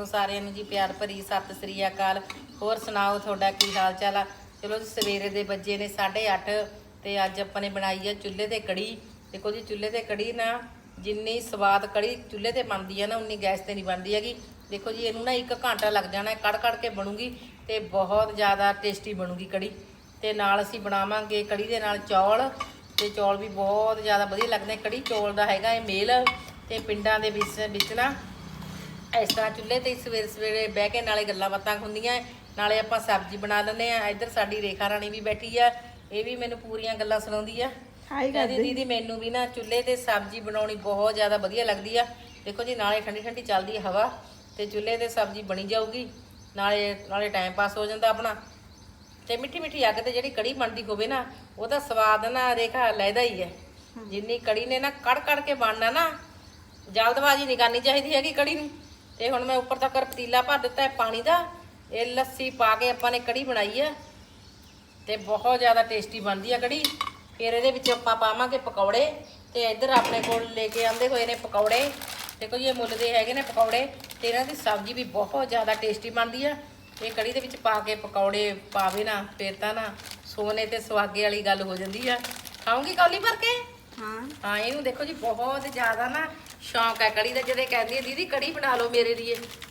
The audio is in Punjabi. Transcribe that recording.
ਵੱਲੋਂ ਸਾਰਿਆਂ ਨੂੰ ਜੀ ਪਿਆਰ ਭਰੀ ਸਤਿ ਸ੍ਰੀ ਅਕਾਲ। ਹੋਰ ਸੁਣਾਓ ਤੁਹਾਡਾ ਕੀ ਹਾਲ ਚਾਲ ਆ? ਚਲੋ ਜੀ, ਸਵੇਰੇ ਦੇ ਵੱਜੇ ਨੇ 8:30 ਤੇ ਅੱਜ ਆਪਾਂ ਨੇ ਬਣਾਈ ਆ ਚੁੱਲ੍ਹੇ ਤੇ ਕੜੀ। ਦੇਖੋ ਜੀ, ਚੁੱਲ੍ਹੇ ਤੇ ਕੜੀ ਨਾ ਜਿੰਨੀ ਸਵਾਦ ਕੜੀ ਚੁੱਲ੍ਹੇ ਤੇ ਬਣਦੀ ਆ ਨਾ, ਉਨੀ ਗੈਸ ਤੇ ਨਹੀਂ ਬਣਦੀ ਹੈਗੀ। ਦੇਖੋ ਜੀ, ਇਹਨੂੰ ਨਾ ਇੱਕ ਘੰਟਾ ਲੱਗ ਜਾਣਾ ਕੜ ਕੜ ਕੇ ਬਣੂਗੀ ਤੇ ਬਹੁਤ ਜ਼ਿਆਦਾ ਟੇਸਟੀ ਬਣੂਗੀ ਕੜੀ। ਤੇ ਨਾਲ ਅਸੀਂ ਬਣਾਵਾਂਗੇ ਕੜੀ ਦੇ ਨਾਲ ਚੌਲ ਤੇ ਚੌਲ ਵੀ ਬਹੁਤ ਜ਼ਿਆਦਾ ਵਧੀਆ ਲੱਗਦੇ ਕੜੀ ਚੌਲ ਦਾ ਹੈਗਾ ਇਹ ਮੇਲ ਤੇ ਪਿੰਡਾਂ ਦੇ ਵਿੱਚ ਵਿੱਚ ਨਾ ਇਸ ਤਰ੍ਹਾਂ ਚੁੱਲ੍ਹੇ ਤੇ ਹੀ ਸਵੇਰੇ ਸਵੇਰੇ ਬਹਿ ਕੇ ਨਾਲੇ ਗੱਲਾਂ ਬਾਤਾਂ ਹੁੰਦੀਆਂ ਨਾਲੇ ਆਪਾਂ ਸਬਜ਼ੀ ਬਣਾ ਲੈਂਦੇ ਆ ਇੱਧਰ ਸਾਡੀ ਰੇਖਾ ਰਾਣੀ ਵੀ ਬੈਠੀ ਆ ਇਹ ਵੀ ਮੈਨੂੰ ਪੂਰੀਆਂ ਗੱਲਾਂ ਸੁਣਾਉਂਦੀ ਆ। ਹਾਈ ਕਹਿੰਦੀ ਦੀਦੀ ਮੈਨੂੰ ਵੀ ਨਾ ਚੁੱਲ੍ਹੇ ਤੇ ਸਬਜ਼ੀ ਬਣਾਉਣੀ ਬਹੁਤ ਜ਼ਿਆਦਾ ਵਧੀਆ ਲੱਗਦੀ ਆ। ਦੇਖੋ ਜੀ ਨਾਲੇ ਠੰਡੀ ਠੰਡੀ ਚੱਲਦੀ ਹਵਾ ਤੇ ਚੁੱਲ੍ਹੇ ਤੇ ਸਬਜ਼ੀ ਬਣੀ ਜਾਊਗੀ ਨਾਲੇ ਨਾਲੇ ਟਾਈਮ ਪਾਸ ਹੋ ਜਾਂਦਾ ਆਪਣਾ। ਤੇ ਮਿੱਠੀ ਮਿੱਠੀ ਅੱਗ ਤੇ ਜਿਹੜੀ ਕੜੀ ਬਣਦੀ ਹੋਵੇ ਨਾ ਉਹਦਾ ਸਵਾਦ ਨਾ ਰੇਖਾ ਲੈਦਾ ਹੀ ਹੈ ਜਿੰਨੀ ਕੜੀ ਨੇ ਨਾ ਕੜ ਕੜ ਕੇ ਬਣਨਾ ਨਾ ਜਲਦਬਾਜ਼ੀ ਨਹੀਂ ਕਰਨੀ ਚਾਹੀਦੀ ਹੈਗੀ ਕੜੀ ਨੂੰ। ਤੇ ਹੁਣ ਮੈਂ ਉੱਪਰ ਤੱਕ ਪਤੀਲਾ ਭਰ ਦਿੱਤਾ ਹੈ ਪਾਣੀ ਦਾ। ਇਹ ਲੱਸੀ ਪਾ ਕੇ ਆਪਾਂ ਨੇ ਕੜੀ ਬਣਾਈ ਹੈ। ਤੇ ਬਹੁਤ ਜ਼ਿਆਦਾ ਟੇਸਟੀ ਬਣਦੀ ਆ ਕੜੀ। ਫਿਰ ਇਹਦੇ ਵਿੱਚ ਆਪਾਂ ਪਾਵਾਂਗੇ ਪਕੌੜੇ। ਤੇ ਇੱਧਰ ਆਪਣੇ ਕੋਲ ਲੈ ਕੇ ਆਂਦੇ ਹੋਏ ਨੇ ਪਕੌੜੇ। ਦੇਖੋ ਜੀ, ਇਹ ਮੁੱਲ ਦੇ ਹੈਗੇ ਨੇ ਪਕੌੜੇ। ਤੇ ਇਹਨਾਂ ਦੀ ਸਬਜ਼ੀ ਵੀ ਬਹੁਤ ਜ਼ਿਆਦਾ ਟੇਸਟੀ ਬਣਦੀ ਆ। ਇਹ ਕੜੀ ਦੇ ਵਿੱਚ ਪਾ ਕੇ ਪਕੌੜੇ ਪਾਵੇ ਨਾ, ਫਿਰ ਤਾਂ ਨਾ ਸੋਨੇ ਤੇ ਸੁਹਾਗੇ ਵਾਲੀ ਗੱਲ ਹੋ ਜਾਂਦੀ ਆ। ਖਾਉਂਗੀ ਕੌਲੀ ਭਰ ਕੇ? ਹਾਂ। ਹਾਂ, ਇਹਨੂੰ ਦੇਖੋ ਜੀ, ਬਹੁਤ ਜ਼ਿਆਦਾ ਨਾ ਸ਼ੌਂਕ ਹੈ ਕੜੀ ਦਾ ਜਿਹੜੇ ਕਹਿੰਦੀ ਹੈ, ਦੀਦੀ ਕੜੀ ਬਣਾ ਲਓ ਮੇਰੇ ਲਈ